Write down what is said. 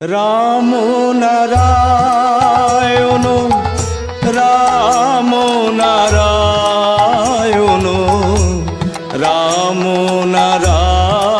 రాము నారాయణు రాము నారాయణు రాము Narayana